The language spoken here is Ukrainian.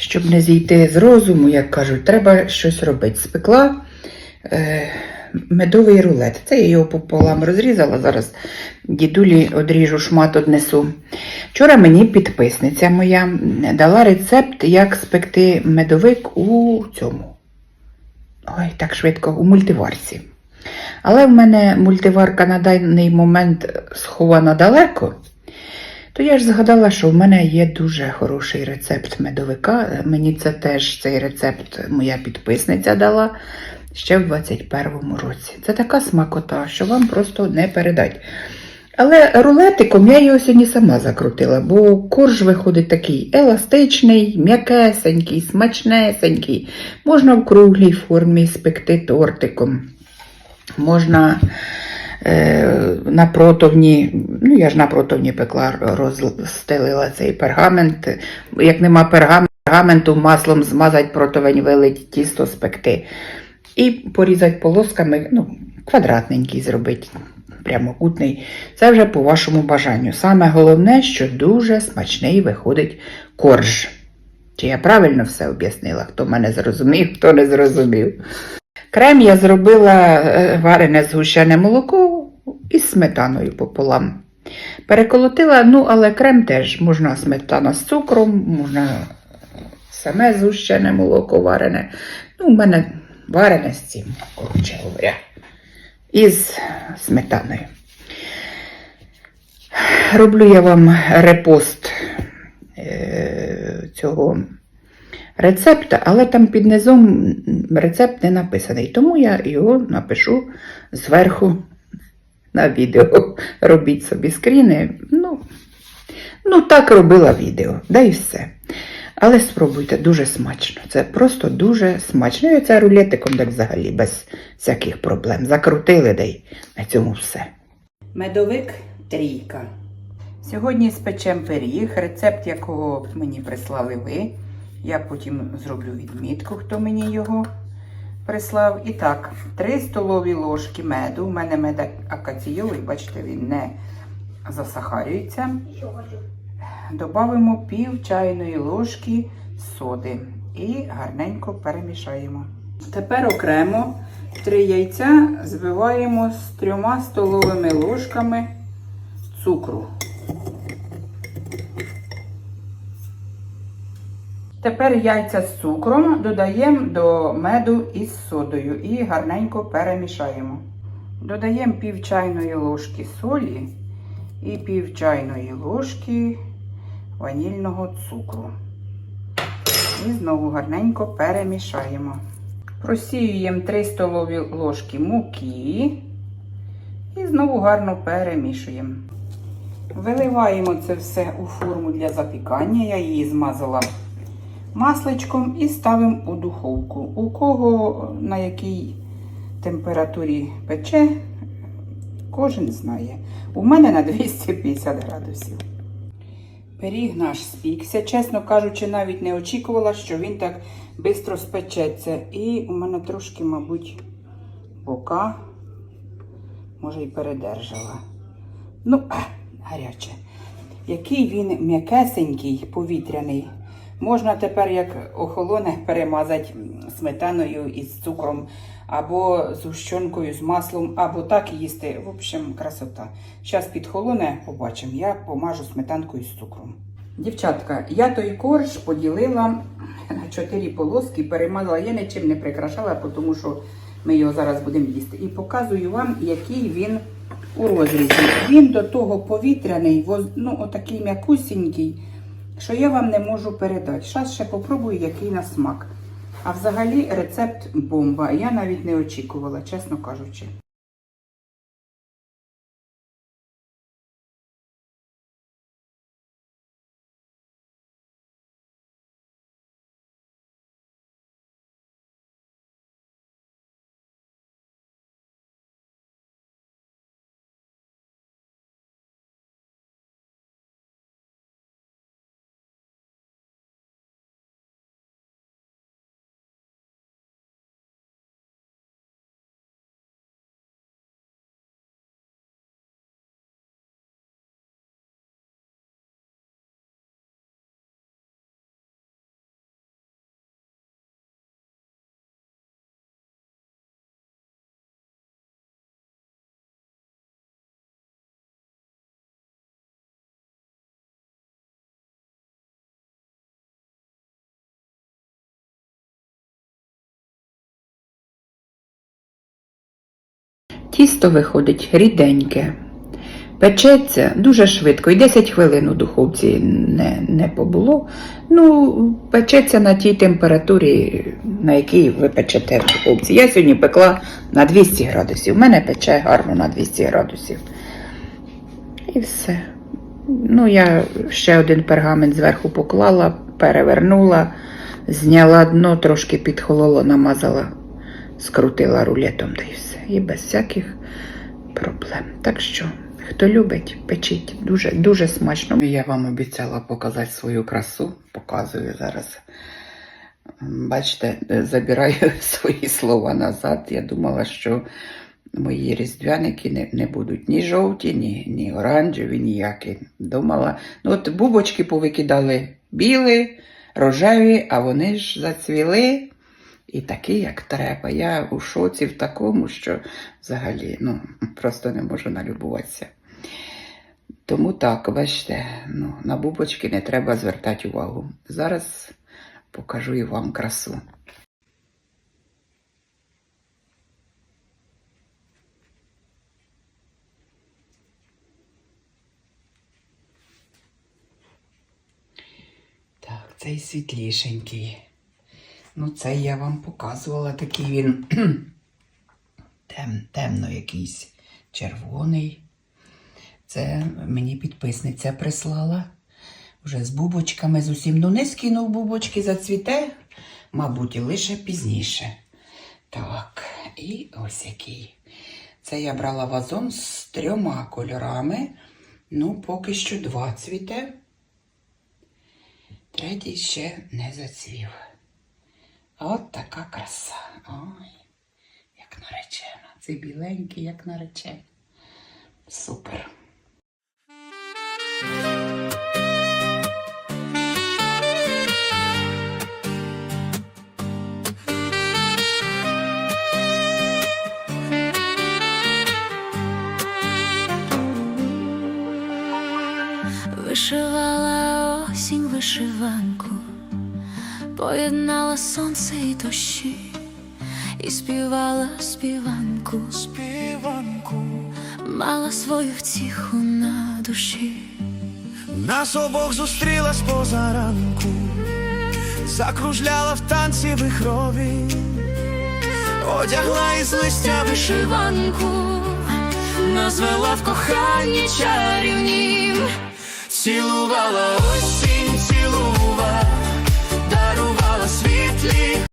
щоб не зійти з розуму, як кажуть, треба щось робити. Спекла е, медовий рулет. Це я його пополам розрізала. Зараз дідулі одріжу шмат однесу. Вчора мені підписниця моя дала рецепт, як спекти медовик у цьому. Ой, так швидко, у мультиварці. Але в мене мультиварка на даний момент схована далеко. То я ж згадала, що в мене є дуже хороший рецепт медовика. Мені це теж цей рецепт моя підписниця дала ще в 21-му році. Це така смакота, що вам просто не передать. Але рулетиком я його сьогодні сама закрутила, бо корж виходить такий еластичний, м'якесенький, смачнесенький. Можна в круглій формі спекти тортиком. Можна на протовні, ну я ж на протовні пекла, розстелила цей пергамент. Як нема пергаменту маслом змазати протовень, вилить тісто спекти. І порізати полосками, ну, квадратненький зробити, прямокутний. Це вже по вашому бажанню. Саме головне, що дуже смачний виходить корж. Чи я правильно все об'яснила? Хто мене зрозумів, хто не зрозумів. Крем я зробила е, варене згущене молоко із сметаною пополам. Переколотила, ну, але крем теж можна сметана з цукром, можна саме згущене молоко варене. Ну, у мене варене з цим, коротше говоря, із сметаною. Роблю я вам репост е, цього рецепта, але там під низом рецепт не написаний. Тому я його напишу зверху на відео. Робіть собі скріни. Ну, ну так робила відео, да і все. Але спробуйте, дуже смачно. Це просто дуже смачно. І це рулетиком так взагалі без всяких проблем. Закрутили дай на цьому все. Медовик трійка. Сьогодні спечем пиріг, рецепт якого мені прислали ви. Я потім зроблю відмітку, хто мені його прислав. І так, 3 столові ложки меду. У мене мед акаційовий, бачите, він не засахарюється. Добавимо пів чайної ложки соди і гарненько перемішаємо. Тепер окремо 3 яйця збиваємо з 3 столовими ложками цукру. Тепер яйця з цукром додаємо до меду із содою і гарненько перемішаємо. Додаємо пів чайної ложки солі і пів чайної ложки ванільного цукру. І знову гарненько перемішаємо. Просіюємо 3 столові ложки муки і знову гарно перемішуємо. Виливаємо це все у форму для запікання. Я її змазала масличком і ставимо у духовку. У кого на якій температурі пече, кожен знає. У мене на 250 градусів. Пиріг наш спікся. Чесно кажучи, навіть не очікувала, що він так швидко спечеться. І у мене трошки, мабуть, бока, може, і передержала. Ну, гаряче. Який він м'якесенький, повітряний. Можна тепер, як охолоне, перемазати сметаною із цукром, або з гущенкою, з маслом, або так їсти. В общем, красота. Зараз підхолоне, побачимо, я помажу сметанкою з цукром. Дівчатка, я той корж поділила на чотири полоски, перемазала. Я нічим не прикрашала, тому що ми його зараз будемо їсти. І показую вам, який він у розрізі. Він до того повітряний, ну, отакий м'якусінький що я вам не можу передати. Зараз ще попробую, який на смак. А взагалі рецепт бомба. Я навіть не очікувала, чесно кажучи. Тісто виходить ріденьке. Печеться дуже швидко, і 10 хвилин у духовці не, не побуло. Ну, печеться на тій температурі, на якій ви печете в духовці. Я сьогодні пекла на 200 градусів. У мене пече гарно на 200 градусів. І все. Ну, я ще один пергамент зверху поклала, перевернула, зняла дно, трошки підхололо, намазала, скрутила рулетом та й все. І без всяких проблем. Так що, хто любить, печіть. Дуже, дуже смачно. Я вам обіцяла показати свою красу. Показую зараз. Бачите, забираю свої слова назад. Я думала, що мої різдвяники не, не будуть ні жовті, ні, ні оранжеві, ніякі. Думала, ну от бубочки повикидали білі, рожеві, а вони ж зацвіли. І такі, як треба. Я у шоці в такому, що взагалі ну, просто не можу налюбуватися. Тому так, бачите, ну, на бубочки не треба звертати увагу. Зараз покажу і вам красу. Так, цей світлішенький. Ну, цей я вам показувала, такий він тем, темно якийсь червоний. Це мені підписниця прислала. Вже з бубочками з усім. Ну, не скинув бубочки, зацвіте, мабуть, лише пізніше. Так, і ось який. Це я брала вазон з трьома кольорами. Ну, поки що два цвіте. Третій ще не зацвів. От така краса. Ой, як наречена. Це біленький, як наречена. Супер. Вишивала осінь вишиванку, поєднала сонце і дощі, і співала співанку, співанку мала свою втіху на душі. Нас обох зустріла з позаранку, закружляла в танці вихрові, одягла із листя Вишиванку назвела в коханні чарівнім. цілувала осінь, lately.